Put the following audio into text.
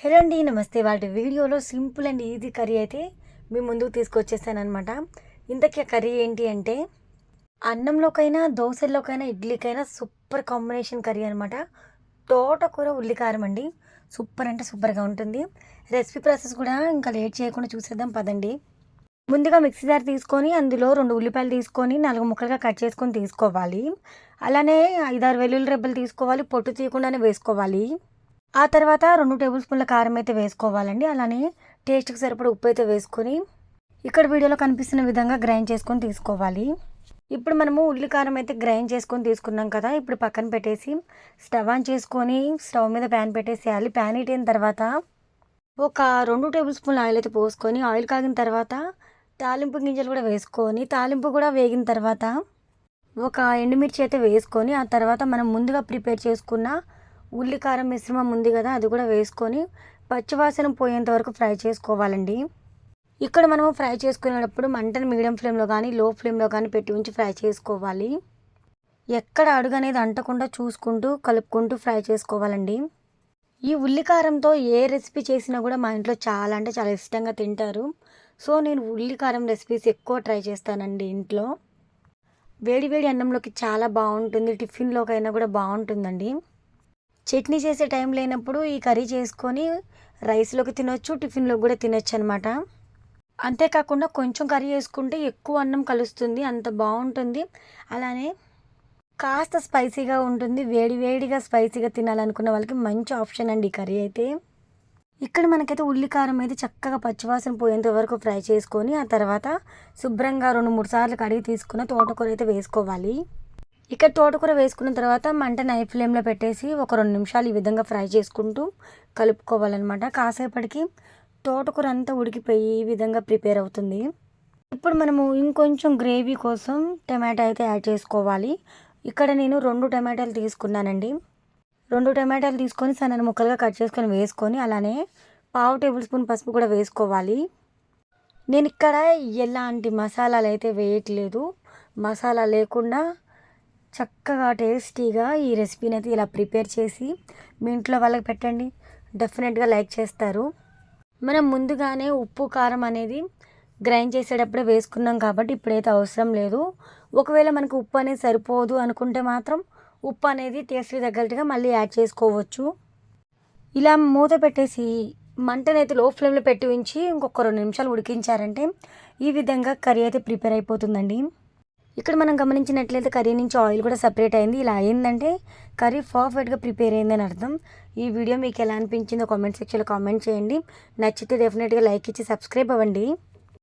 Hello అండి నమస్తే. వాటి వీడియోలో సింపుల్ అండ్ ఈజీ కర్రీ అయితే మీ ముందుకు తీసుకొచ్చేసానమాట ఇంతకీ ఆ కర్రీ ఏంటి అంటే అన్నంలోకైనా దోశల్లోకైనా ఇడ్లీకైనా సూపర్ కాంబినేషన్ కర్రీ అనమాట తోటకూర ఉల్లికారం అండి. సూపర్ అంటే సూపర్గా ఉంటుంది. రెసిపీ ప్రాసెస్ కూడా ఇంకా లేట్ చేయకుండా చూసేద్దాం పదండి. ముందుగా మిక్సీ జార్ తీసుకొని అందులో రెండు ఉల్లిపాయలు తీసుకొని నాలుగు ముక్కలుగా కట్ చేసుకొని తీసుకోవాలి. అలానే ఐదారు వెల్లుల్లి రెబ్బలు తీసుకోవాలి పొట్టు తీయకుండానే వేసుకోవాలి. ఆ తర్వాత రెండు టేబుల్ స్పూన్ల కారం అయితే వేసుకోవాలండి. అలానే టేస్ట్కి సరిపడ ఉప్పు అయితే వేసుకొని ఇక్కడ వీడియోలో కనిపిస్తున్న విధంగా గ్రైండ్ చేసుకొని తీసుకోవాలి. ఇప్పుడు మనము ఉల్లి కారం అయితే గ్రైండ్ చేసుకొని తీసుకున్నాం కదా ఇప్పుడు పక్కన పెట్టేసి స్టవ్ ఆన్ చేసుకొని స్టవ్ మీద ప్యాన్ పెట్టేసేయాలి. ప్యాన్ ఇటైన తర్వాత ఒక రెండు టేబుల్ స్పూన్ల ఆయిల్ అయితే పోసుకొని ఆయిల్ కాగిన తర్వాత తాలింపు గింజలు కూడా వేసుకొని తాలింపు కూడా వేగిన తర్వాత ఒక ఎండుమిర్చి అయితే వేసుకొని ఆ తర్వాత మనం ముందుగా ప్రిపేర్ చేసుకున్న ఉల్లి కారం మిశ్రమం ఉంది కదా అది కూడా వేసుకొని పచ్చివాసన పోయేంత వరకు ఫ్రై చేసుకోవాలండి. ఇక్కడ మనము ఫ్రై చేసుకునేటప్పుడు మంటను మీడియం ఫ్లేమ్లో కానీ లో ఫ్లేమ్లో కానీ పెట్టి ఉంచి ఫ్రై చేసుకోవాలి. ఎక్కడ అడుగు అనేది అంటకుండా చూసుకుంటూ కలుపుకుంటూ ఫ్రై చేసుకోవాలండి. ఈ ఉల్లికారంతో ఏ రెసిపీ చేసినా కూడా మా ఇంట్లో చాలా అంటే చాలా ఇష్టంగా తింటారు. సో నేను ఉల్లికారం రెసిపీస్ ఎక్కువ ట్రై చేస్తానండి ఇంట్లో. వేడి వేడి అన్నంలోకి చాలా బాగుంటుంది టిఫిన్లోకైనా కూడా బాగుంటుందండి. చట్నీ చేసే టైం లేనప్పుడు ఈ కర్రీ చేసుకొని రైస్లోకి తినొచ్చు టిఫిన్లోకి కూడా తినొచ్చు అనమాట అంతేకాకుండా కొంచెం కర్రీ చేసుకుంటే ఎక్కువ అన్నం కలుస్తుంది అంత బాగుంటుంది. అలానే కాస్త స్పైసీగా ఉంటుంది వేడి వేడిగా స్పైసీగా తినాలనుకున్న వాళ్ళకి మంచి ఆప్షన్ అండి ఈ కర్రీ అయితే. ఇక్కడ మనకైతే ఉల్లికారం అయితే చక్కగా పచ్చివాసన పోయేంత వరకు ఫ్రై చేసుకొని ఆ తర్వాత శుభ్రంగా రెండు మూడు సార్లు కడిగి తీసుకున్న తోటకూర అయితే వేసుకోవాలి. ఇక్కడ తోటకూర వేసుకున్న తర్వాత మంట నై ఫ్లేమ్లో పెట్టేసి ఒక రెండు నిమిషాలు ఈ విధంగా ఫ్రై చేసుకుంటూ కలుపుకోవాలన్నమాట. కాసేపటికి తోటకూర అంతా ఉడికిపోయి ఈ విధంగా ప్రిపేర్ అవుతుంది. ఇప్పుడు మనము ఇంకొంచెం గ్రేవీ కోసం టమాటా అయితే యాడ్ చేసుకోవాలి. ఇక్కడ నేను రెండు టమాటాలు తీసుకున్నానండి. రెండు టమాటాలు తీసుకొని సన్న ముక్కలుగా కట్ చేసుకొని వేసుకొని అలానే పావు టేబుల్ స్పూన్ పసుపు కూడా వేసుకోవాలి. నేను ఇక్కడ ఎలాంటి మసాలాలు అయితే వేయట్లేదు. మసాలా లేకుండా చక్కగా టేస్టీగా ఈ రెసిపీని అయితే ఇలా ప్రిపేర్ చేసి మీ ఇంట్లో వాళ్ళకి పెట్టండి. డెఫినెట్గా లైక్ చేస్తారు. మనం ముందుగానే ఉప్పు కారం అనేది గ్రైండ్ చేసేటప్పుడే వేసుకున్నాం కాబట్టి ఇప్పుడైతే అవసరం లేదు. ఒకవేళ మనకు ఉప్పు అనేది సరిపోదు అనుకుంటే మాత్రం ఉప్పు అనేది టేస్ట్కి తగ్గట్టుగా మళ్ళీ యాడ్ చేసుకోవచ్చు. ఇలా మూత పెట్టేసి మంటనైతే లో ఫ్లేమ్లో పెట్టి ఉంచి ఇంకొక రెండు నిమిషాలు ఉడికించారంటే ఈ విధంగా కర్రీ అయితే ప్రిపేర్ అయిపోతుందండి. ఇక్కడ మనం గమనించినట్లయితే కర్రీ నుంచి ఆయిల్ కూడా సపరేట్ అయింది. ఇలా అయిందంటే కర్రీ పర్ఫెక్ట్గా ప్రిపేర్ అయిందని అర్థం. ఈ వీడియో మీకు ఎలా అనిపించిందో కామెంట్ సెక్షన్లో కామెంట్ చేయండి. నచ్చితే డెఫినెట్గా లైక్ ఇచ్చి సబ్స్క్రైబ్ అవ్వండి.